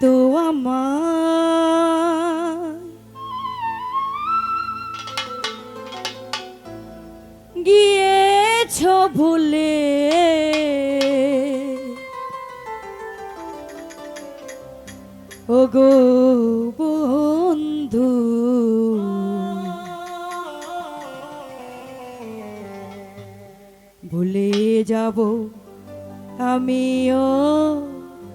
তো আমার। গিয়েছ ভুলে। গো বন্ধু। ভুলে যাব আমিও।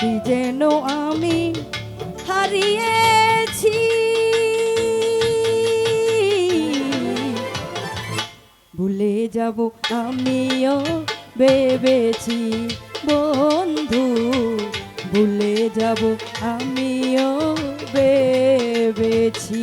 কি যেন আমি হারিয়েছি? ভুলে যাব আমিও ভেবেছি বন্ধু। ভুলে যাব আমিও ভেবেছি।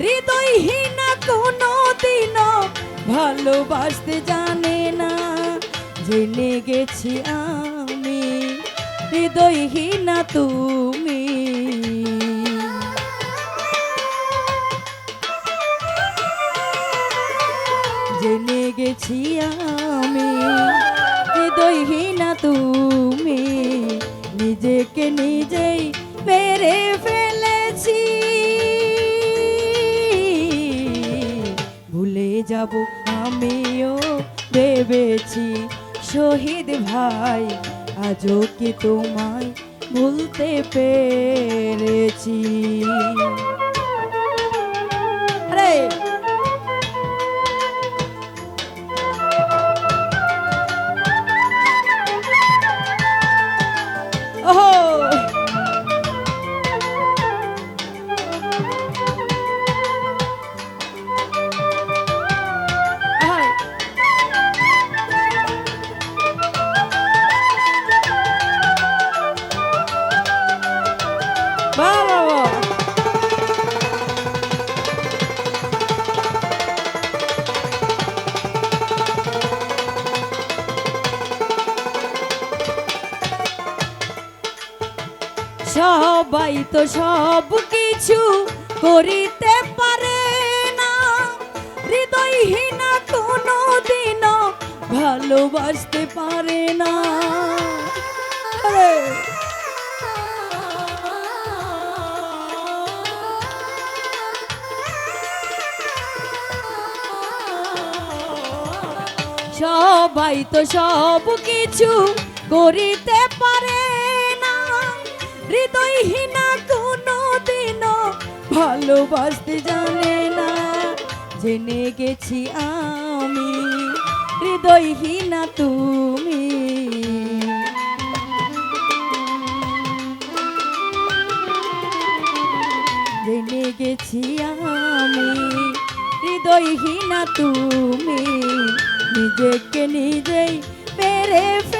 হৃদয়হীনা কোনো দিনও ভালোবাসতে জানে না। জেনে গেছি আমি, হৃদয়হীনা তুমি। জেনে গেছি আমি, হৃদয়হীনা তুমি। নিজেকে নিজেই মেরে ফেলেছি যাব। আমিও ভেবেছি শহীদ ভাই আজও কি তোমায় ভুলতে পেরেছি? ওহো! সবাই তো সব কিছু করিতে পারে না। হৃদয়হীনা কোনো দিনও ভালোবাসতে পারে না। সবাই তো সব কিছু করিতে পারে হৃদয়হীনা কোনো দিনও ভালোবাসতে জানে না। জেনে গেছি আমি, হৃদয়হীনা তুমি। জেনে গেছি আমি, হৃদয়হীনা তুমি। নিজেকে নিজেই মেরে ফেলেছি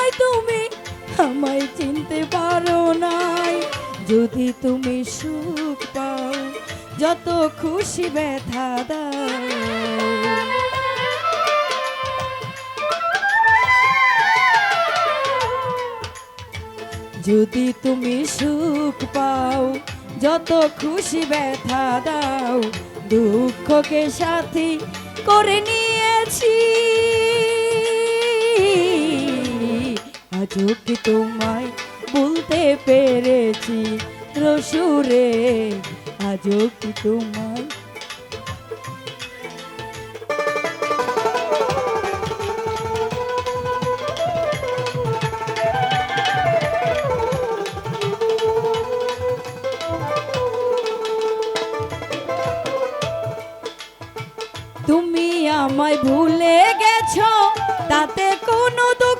একটাই তুমি? আমায় চিনতে পারো নাই। যদি তুমি সুখ পাও, যত খুশি ব্যথা যদি তুমি সুখ পাও, যত খুশি ব্যথা দাও, দুঃখকে সাথী করে নিয়েছি। আজও কি তোমায় বলতে পেরেছি, রসুরে, আজও কি তোমায়? তুমি আমায় ভুলে গেছো, তাতে কোনো দুঃখ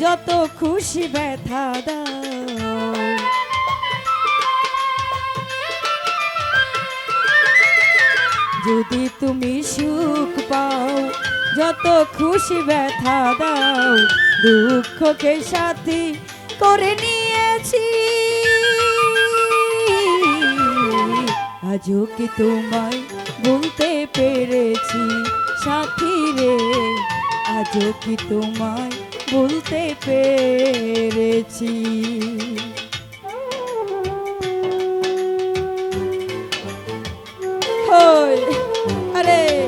যত খুশি ব্যথা দাও। যদি তুমি সুখ পাও, যত খুশি ব্যথা দাও। দুঃখকে সাথী করে নিয়েছি। আজও কি তোমায় বলতে পেরেছি সাথী রে? আজও কি তোমায় বলতে পেরেছি। আরে!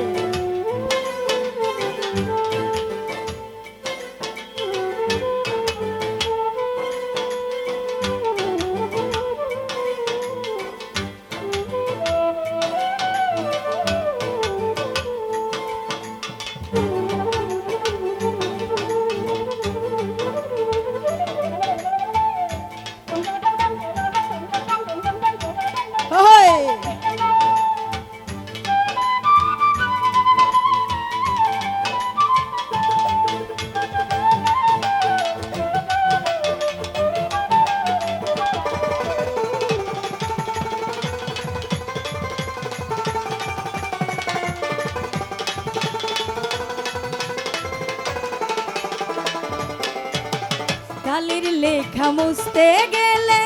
কালির লেখা মুছতে গেলে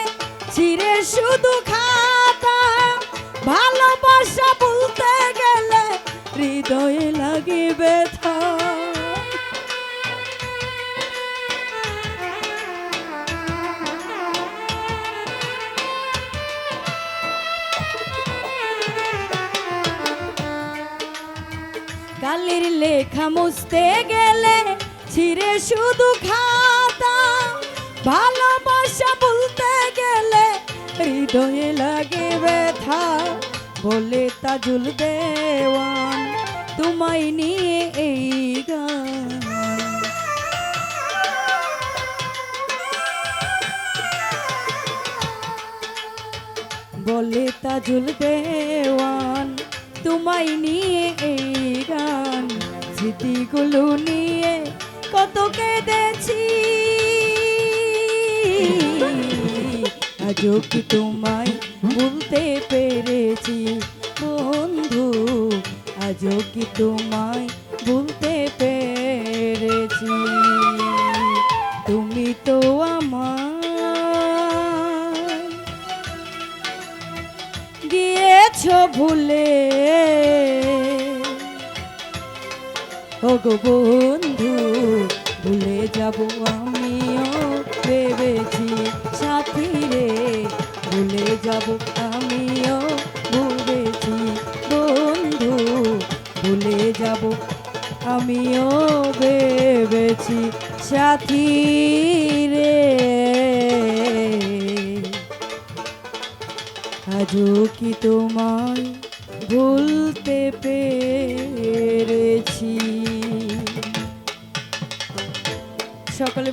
ছিঁড়ে শুধু খাতা। ভালোবাসা বলতে গেলে হৃদয়ে লাগে ব্যথা। কালির লেখা মুছতে গেলে ছিঁড়ে শুধু খাতা। ভালোবাসা বলতে গেলে হৃদয়ে লাগে ব্যথা। বলে তাজুল দেওয়ান তোমায় নিয়ে এই গান। বলে তাজুল দেওয়ান তোমায় নিয়ে এই গান। স্মৃতিগুলো নিয়ে কত কেঁদেছি। আজও কি তোমায় ভুলতে পেরেছি বন্ধু আজও কি তোমায় ভুলতে পেরেছি। তুমি তো আমার গিয়েছ ভুলে। ও গো বন্ধু, ভুলে যাব আমিও ভেবেছি, সাথী রে, ভুলে যাব আমিও ভেবেছি বন্ধু, ভুলে যাব আমিও ভেবেছি, সাথী রে। আজও কি তোমায় ভুলতে পেরেছি? সকলে